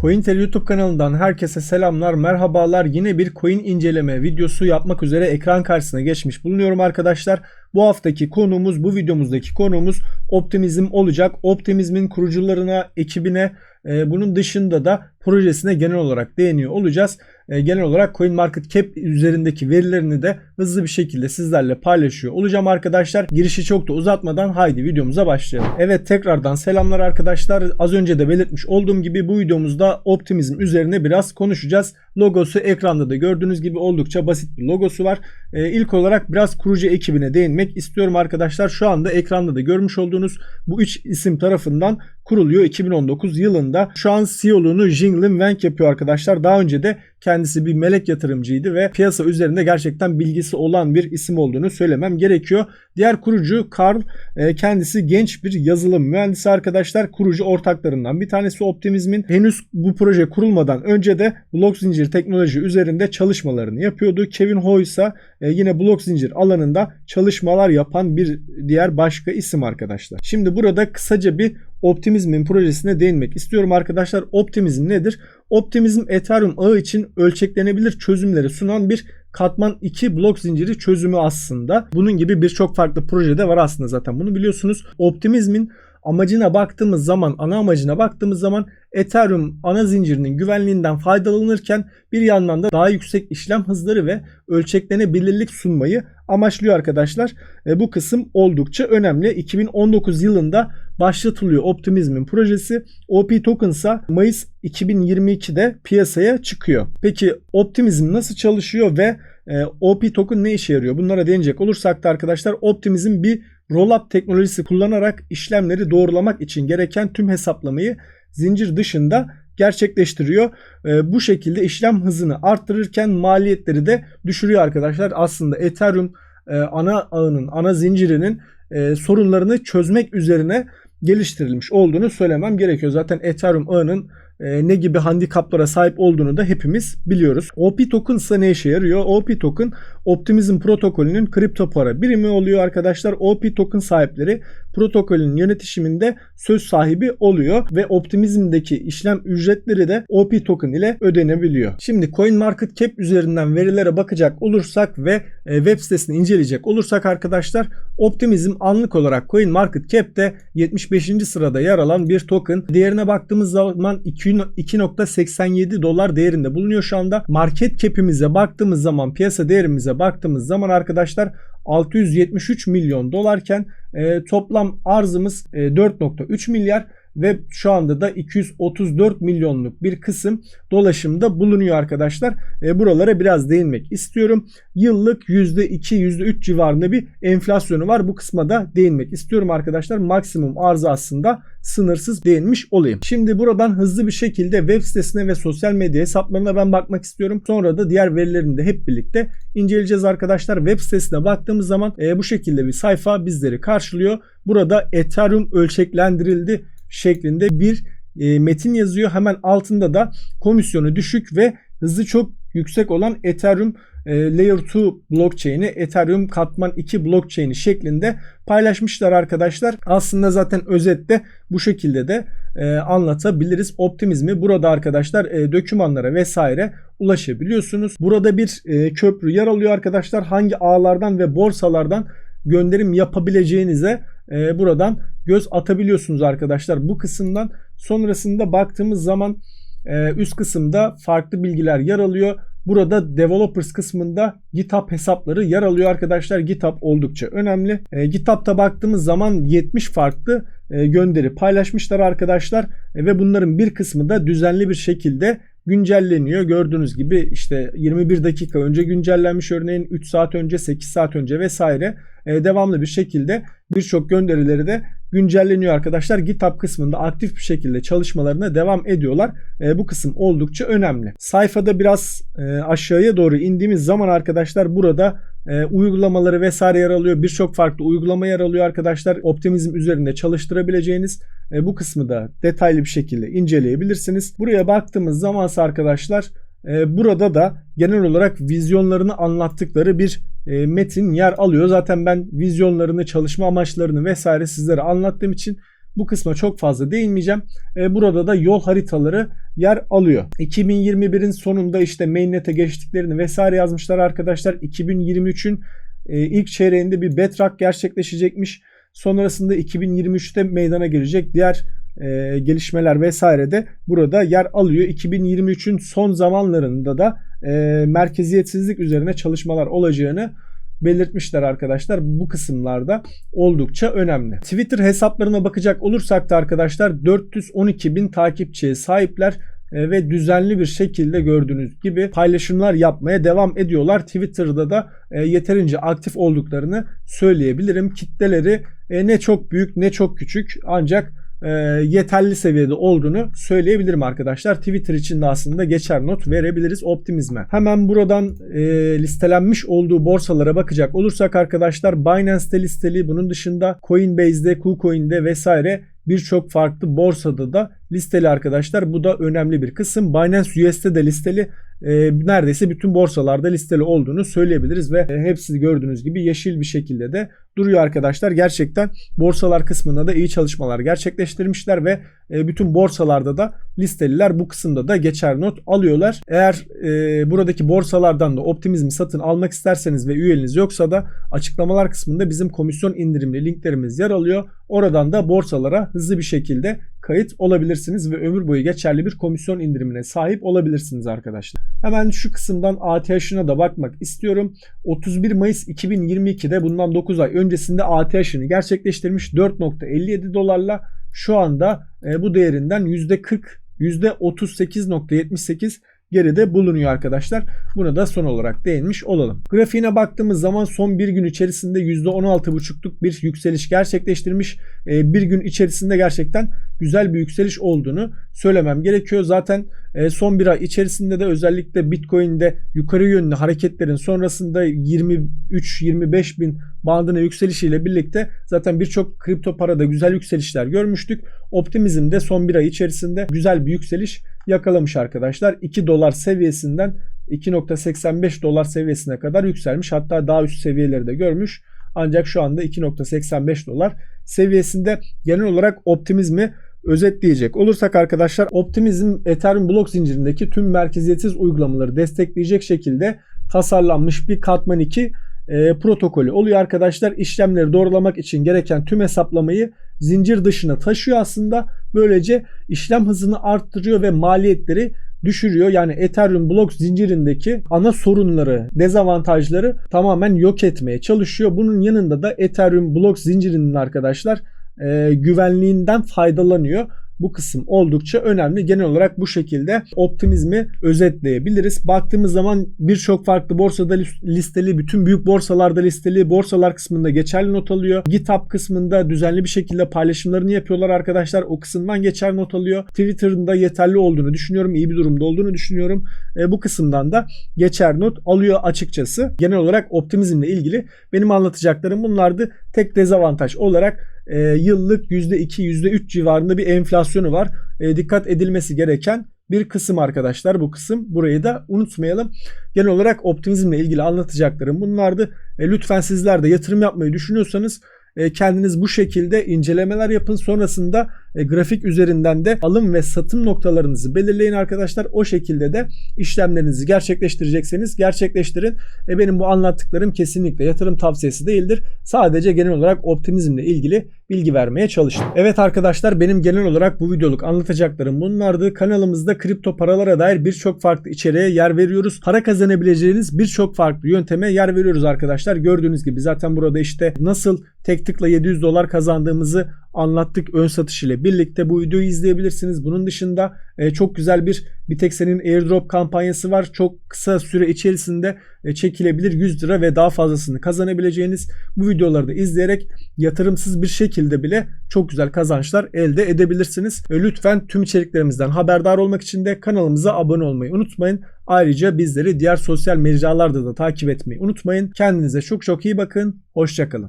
CoinTel YouTube kanalından herkese selamlar, merhabalar. Yine bir coin inceleme videosu yapmak üzere ekran karşısına geçmiş bulunuyorum arkadaşlar. Bu haftaki konuğumuz, bu videomuzdaki konuğumuz Optimizm olacak. Optimizm'in kurucularına, ekibine, e, bunun dışında da projesine genel olarak değiniyor olacağız. E, genel olarak CoinMarketCap üzerindeki verilerini de hızlı bir şekilde sizlerle paylaşıyor olacağım arkadaşlar. Girişi çok da uzatmadan haydi videomuza başlayalım. Evet tekrardan selamlar arkadaşlar. Az önce de belirtmiş olduğum gibi bu videomuzda Optimizm üzerine biraz konuşacağız. Logosu ekranda da gördüğünüz gibi oldukça basit bir logosu var. E, ilk olarak biraz kurucu ekibine değinmek istiyorum arkadaşlar. Şu anda ekranda da görmüş olduğunuz bu üç isim tarafından kuruluyor 2019 yılında. Şu an CEO'luğunu Jinglin Wang yapıyor arkadaşlar. Daha önce de kendisi bir melek yatırımcıydı ve piyasa üzerinde gerçekten bilgisi olan bir isim olduğunu söylemem gerekiyor. Diğer kurucu Carl e, kendisi genç bir yazılım mühendisi arkadaşlar. Kurucu ortaklarından bir tanesi Optimizm'in. Henüz bu proje kurulmadan önce de blok zincir teknoloji üzerinde çalışmalarını yapıyordu. Kevin Ho ise e, yine blok zincir alanında çalışmalar yapan bir diğer başka isim arkadaşlar. Şimdi burada kısaca bir Optimizm'in projesine değinmek istiyorum arkadaşlar. Optimizm nedir? Optimizm Ethereum ağı için ölçeklenebilir çözümleri sunan bir katman 2 blok zinciri çözümü aslında. Bunun gibi birçok farklı projede var aslında zaten bunu biliyorsunuz. Optimizmin amacına baktığımız zaman, ana amacına baktığımız zaman Ethereum ana zincirinin güvenliğinden faydalanırken bir yandan da daha yüksek işlem hızları ve ölçeklenebilirlik sunmayı amaçlıyor arkadaşlar. E, bu kısım oldukça önemli. 2019 yılında başlatılıyor Optimizm'in projesi. OP Token ise Mayıs 2022'de piyasaya çıkıyor. Peki Optimizm nasıl çalışıyor ve e, OP Token ne işe yarıyor? Bunlara değinecek olursak da arkadaşlar Optimizm bir rollup teknolojisi kullanarak işlemleri doğrulamak için gereken tüm hesaplamayı zincir dışında gerçekleştiriyor. E, bu şekilde işlem hızını arttırırken maliyetleri de düşürüyor arkadaşlar. Aslında Ethereum e, ana ağının, ana zincirinin e, sorunlarını çözmek üzerine geliştirilmiş olduğunu söylemem gerekiyor. Zaten Ethereum ağının e, ne gibi handikaplara sahip olduğunu da hepimiz biliyoruz. OP token ise ne işe yarıyor? OP token Optimizm protokolünün kripto para birimi oluyor arkadaşlar. OP token sahipleri protokolün yönetişiminde söz sahibi oluyor ve Optimizm'deki işlem ücretleri de OP token ile ödenebiliyor. Şimdi CoinMarketCap üzerinden verilere bakacak olursak ve e, web sitesini inceleyecek olursak arkadaşlar Optimizm anlık olarak CoinMarketCap'te 75. sırada yer alan bir token. Değerine baktığımız zaman 2.87 dolar değerinde bulunuyor şu anda. Market cap'imize baktığımız zaman piyasa değerimize baktığımız zaman arkadaşlar 673 milyon dolarken e, toplam arzımız e, 4.3 milyar ve şu anda da 234 milyonluk bir kısım dolaşımda bulunuyor arkadaşlar. E, buralara biraz değinmek istiyorum. Yıllık %2 %3 civarında bir enflasyonu var. Bu kısma da değinmek istiyorum arkadaşlar. Maksimum arzı aslında sınırsız değinmiş olayım. Şimdi buradan hızlı bir şekilde web sitesine ve sosyal medya hesaplarına ben bakmak istiyorum. Sonra da diğer verilerini de hep birlikte inceleyeceğiz arkadaşlar. Web sitesine baktığımız zaman e, bu şekilde bir sayfa bizleri karşılıyor. Burada Ethereum ölçeklendirildi şeklinde bir e, metin yazıyor. Hemen altında da komisyonu düşük ve hızı çok yüksek olan Ethereum e, Layer 2 blockchain'i, Ethereum katman 2 blockchain'i şeklinde paylaşmışlar arkadaşlar. Aslında zaten özette bu şekilde de e, anlatabiliriz. Optimizmi burada arkadaşlar e, dokümanlara vesaire ulaşabiliyorsunuz. Burada bir e, köprü yer alıyor arkadaşlar. Hangi ağlardan ve borsalardan gönderim yapabileceğinize e, buradan göz atabiliyorsunuz arkadaşlar bu kısımdan. Sonrasında baktığımız zaman e, üst kısımda farklı bilgiler yer alıyor. Burada developers kısmında GitHub hesapları yer alıyor arkadaşlar. GitHub oldukça önemli. E, GitHub'ta baktığımız zaman 70 farklı e, gönderi paylaşmışlar arkadaşlar. E, ve bunların bir kısmı da düzenli bir şekilde güncelleniyor. Gördüğünüz gibi işte 21 dakika önce güncellenmiş örneğin 3 saat önce 8 saat önce vesaire e, devamlı bir şekilde birçok gönderileri de güncelleniyor arkadaşlar. GitHub kısmında aktif bir şekilde çalışmalarına devam ediyorlar. E, bu kısım oldukça önemli. Sayfada biraz e, aşağıya doğru indiğimiz zaman arkadaşlar burada e, uygulamaları vesaire yer alıyor. Birçok farklı uygulama yer alıyor arkadaşlar. Optimizm üzerinde çalıştırabileceğiniz e, bu kısmı da detaylı bir şekilde inceleyebilirsiniz. Buraya baktığımız zaman arkadaşlar e, burada da genel olarak vizyonlarını anlattıkları bir e, metin yer alıyor. Zaten ben vizyonlarını, çalışma amaçlarını vesaire sizlere anlattığım için Bu kısma çok fazla değinmeyeceğim. E, burada da yol haritaları yer alıyor. 2021'in sonunda işte mainnet'e geçtiklerini vesaire yazmışlar arkadaşlar. 2023'ün e, ilk çeyreğinde bir Bedrock gerçekleşecekmiş. Sonrasında 2023'te meydana gelecek diğer e, gelişmeler vesaire de burada yer alıyor. 2023'ün son zamanlarında da merkeziyetsizlik üzerine çalışmalar olacağını belirtmişler arkadaşlar. Bu kısımlarda oldukça önemli. Twitter hesaplarına bakacak olursak da arkadaşlar 412 bin takipçiye sahipler e, ve düzenli bir şekilde gördüğünüz gibi paylaşımlar yapmaya devam ediyorlar. Twitter'da da e, yeterince aktif olduklarını söyleyebilirim. Kitleleri e, ne çok büyük ne çok küçük ancak yeterli seviyede olduğunu söyleyebilirim arkadaşlar. Twitter için de aslında geçer not verebiliriz optimizme. Hemen buradan e, listelenmiş olduğu borsalara bakacak olursak arkadaşlar Binance'te listeli bunun dışında Coinbase'de, KuCoin'de vesaire birçok farklı borsada da listeli arkadaşlar. Bu da önemli bir kısım. Binance US'te de listeli. E, neredeyse bütün borsalarda listeli olduğunu söyleyebiliriz ve e, hepsi gördüğünüz gibi yeşil bir şekilde de duruyor arkadaşlar. Gerçekten borsalar kısmında da iyi çalışmalar gerçekleştirmişler ve e, bütün borsalarda da listeliler bu kısımda da geçer not alıyorlar. Eğer e, buradaki borsalardan da optimizmi satın almak isterseniz ve üyeliğiniz yoksa da açıklamalar kısmında bizim komisyon indirimli linklerimiz yer alıyor. Oradan da borsalara hızlı bir şekilde kayıt olabilirsiniz ve ömür boyu geçerli bir komisyon indirimine sahip olabilirsiniz arkadaşlar. Hemen şu kısımdan ATH'ına da bakmak istiyorum. 31 Mayıs 2022'de bundan 9 ay öncesinde ATH'ını gerçekleştirmiş 4.57 dolarla şu anda e, bu değerinden %40 %38.78 geride bulunuyor arkadaşlar. Buna da son olarak değinmiş olalım. Grafiğine baktığımız zaman son bir gün içerisinde %16,5'luk bir yükseliş gerçekleştirmiş. Ee, bir gün içerisinde gerçekten güzel bir yükseliş olduğunu söylemem gerekiyor. Zaten e, son bir ay içerisinde de özellikle Bitcoin'de yukarı yönlü hareketlerin sonrasında 23-25 bin bandına yükselişiyle birlikte zaten birçok kripto parada güzel yükselişler görmüştük. Optimizm de son bir ay içerisinde güzel bir yükseliş yakalamış arkadaşlar. 2 dolar seviyesinden 2.85 dolar seviyesine kadar yükselmiş. Hatta daha üst seviyeleri de görmüş. Ancak şu anda 2.85 dolar seviyesinde genel olarak optimizmi özetleyecek olursak arkadaşlar Optimizm Ethereum blok zincirindeki tüm merkeziyetsiz uygulamaları destekleyecek şekilde tasarlanmış bir katman 2 e, protokolü oluyor arkadaşlar. İşlemleri doğrulamak için gereken tüm hesaplamayı zincir dışına taşıyor aslında. Böylece işlem hızını arttırıyor ve maliyetleri düşürüyor. Yani Ethereum blok zincirindeki ana sorunları, dezavantajları tamamen yok etmeye çalışıyor. Bunun yanında da Ethereum blok zincirinin arkadaşlar e, güvenliğinden faydalanıyor. Bu kısım oldukça önemli. Genel olarak bu şekilde optimizmi özetleyebiliriz. Baktığımız zaman birçok farklı borsada listeli, bütün büyük borsalarda listeli, borsalar kısmında geçerli not alıyor. GitHub kısmında düzenli bir şekilde paylaşımlarını yapıyorlar arkadaşlar. O kısımdan geçerli not alıyor. Twitter'ın da yeterli olduğunu düşünüyorum. iyi bir durumda olduğunu düşünüyorum. E, bu kısımdan da geçer not alıyor açıkçası. Genel olarak optimizmle ilgili benim anlatacaklarım bunlardı. Tek dezavantaj olarak e, yıllık %2 %3 civarında bir enflasyonu var. E, dikkat edilmesi gereken bir kısım arkadaşlar bu kısım. Burayı da unutmayalım. Genel olarak optimizmle ilgili anlatacaklarım bunlardı. E, lütfen sizler de yatırım yapmayı düşünüyorsanız e, kendiniz bu şekilde incelemeler yapın. Sonrasında e, grafik üzerinden de alım ve satım noktalarınızı belirleyin arkadaşlar. O şekilde de işlemlerinizi gerçekleştirecekseniz gerçekleştirin. E, benim bu anlattıklarım kesinlikle yatırım tavsiyesi değildir. Sadece genel olarak optimizmle ilgili bilgi vermeye çalıştım. Evet arkadaşlar benim genel olarak bu videoluk anlatacaklarım bunlardı. Kanalımızda kripto paralara dair birçok farklı içeriğe yer veriyoruz. Para kazanabileceğiniz birçok farklı yönteme yer veriyoruz arkadaşlar. Gördüğünüz gibi zaten burada işte nasıl tek tıkla 700 dolar kazandığımızı anlattık ön satış ile birlikte bu videoyu izleyebilirsiniz. Bunun dışında e, çok güzel bir bir tek senin airdrop kampanyası var. Çok kısa süre içerisinde e, çekilebilir 100 lira ve daha fazlasını kazanabileceğiniz bu videoları da izleyerek yatırımsız bir şekilde bile çok güzel kazançlar elde edebilirsiniz. E, lütfen tüm içeriklerimizden haberdar olmak için de kanalımıza abone olmayı unutmayın. Ayrıca bizleri diğer sosyal mecralarda da takip etmeyi unutmayın. Kendinize çok çok iyi bakın. Hoşçakalın.